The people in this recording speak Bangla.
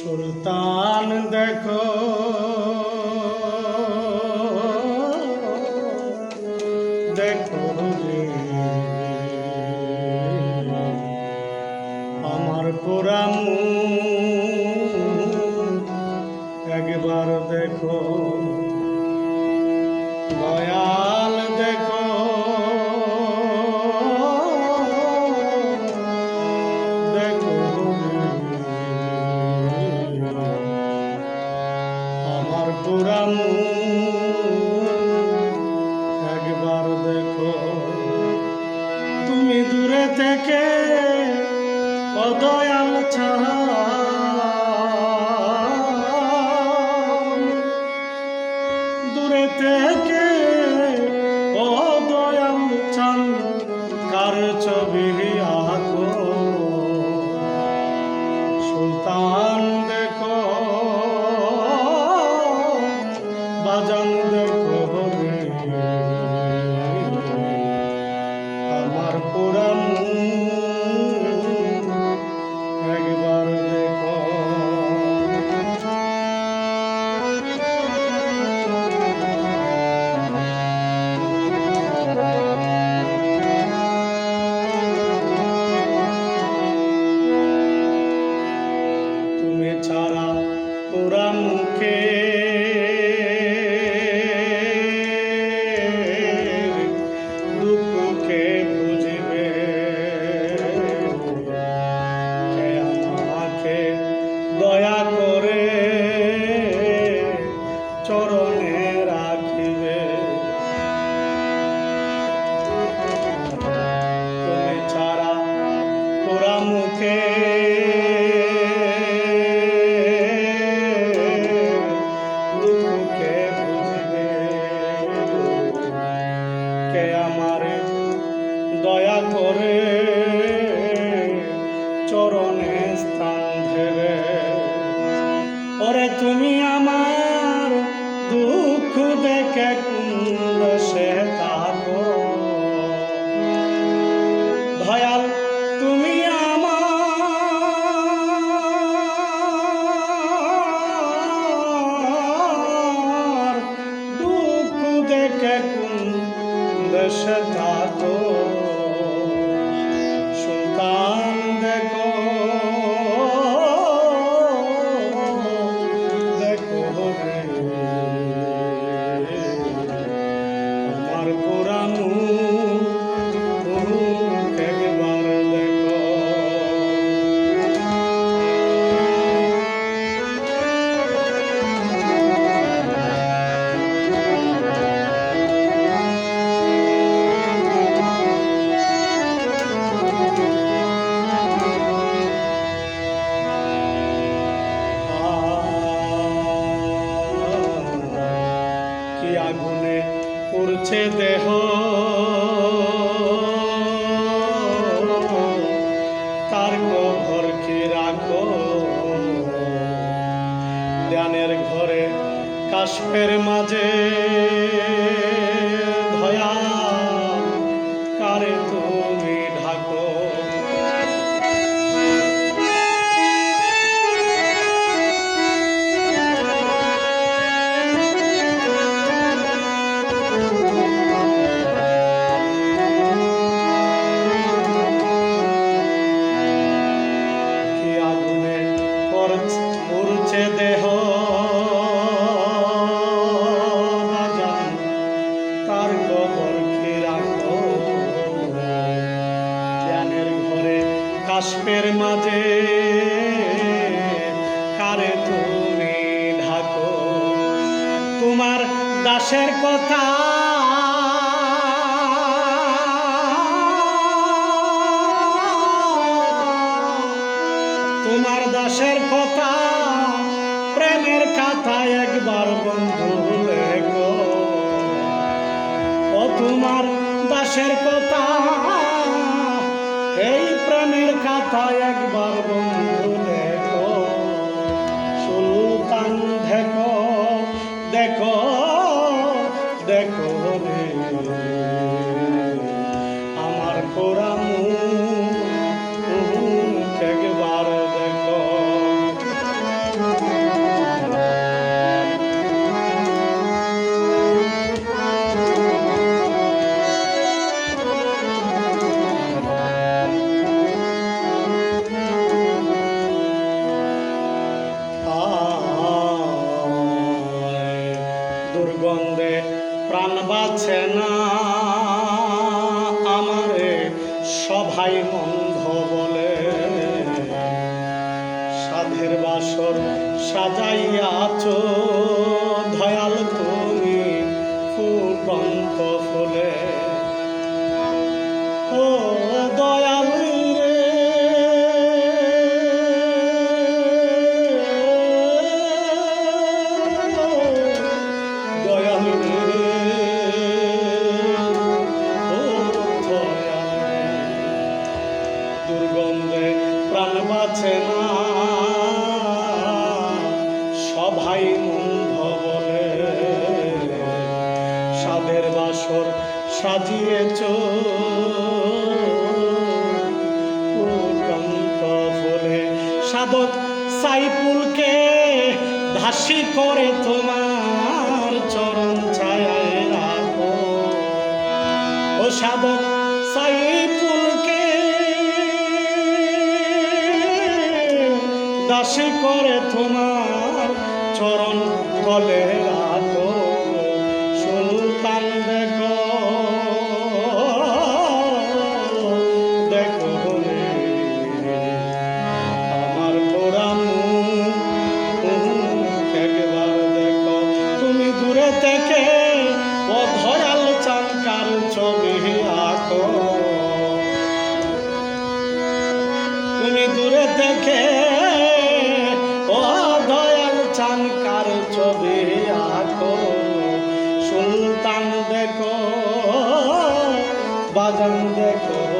সুলতান দেখো। দেখো আমার পুরাম একবার দেখো। দয়াল দেখো। অদয়াল ছাড়া মুখে দুঃখকে বুঝবে? দয়া করে চরণে স্থান দেবে? ওরে তুমি আমার দুঃখ দেখে থাকো। সুলতান দেখো। দেখো রে। আমার কি আগুনে পুড়ছে দেহ? তার ঘর কি রাখো? ধ্যানের ঘরে কাশ্মের মাঝে দাসের কথা। তোমার দাসের কথা প্রেমের কথা একবার বন্ধু ও তোমার দাসের কথা, এই প্রেমের কথা একবার বন্ধু বাঁচে না আমারে সভাই মন্ধ বলে। সাধের বাসর সাজাইয়াছ দয়াল তুমি ফুটন্ত দুর্গন্ধে প্রাণ বাঁচে না। সবাই মন্ধ বলে সাদের বাসর সাজিয়েছ। ফুলে সাধক সাইপুলকে ধাসি করে তোমার চরণ ছায়ায় রাখো। ও সাধক দাসী করে তোমার চরণ তলে রাখো সুলতান দেখো দেখো দেখো। তুমি দূরে আঁকো। তুমি দূরে বাজান দেখো রে। আমার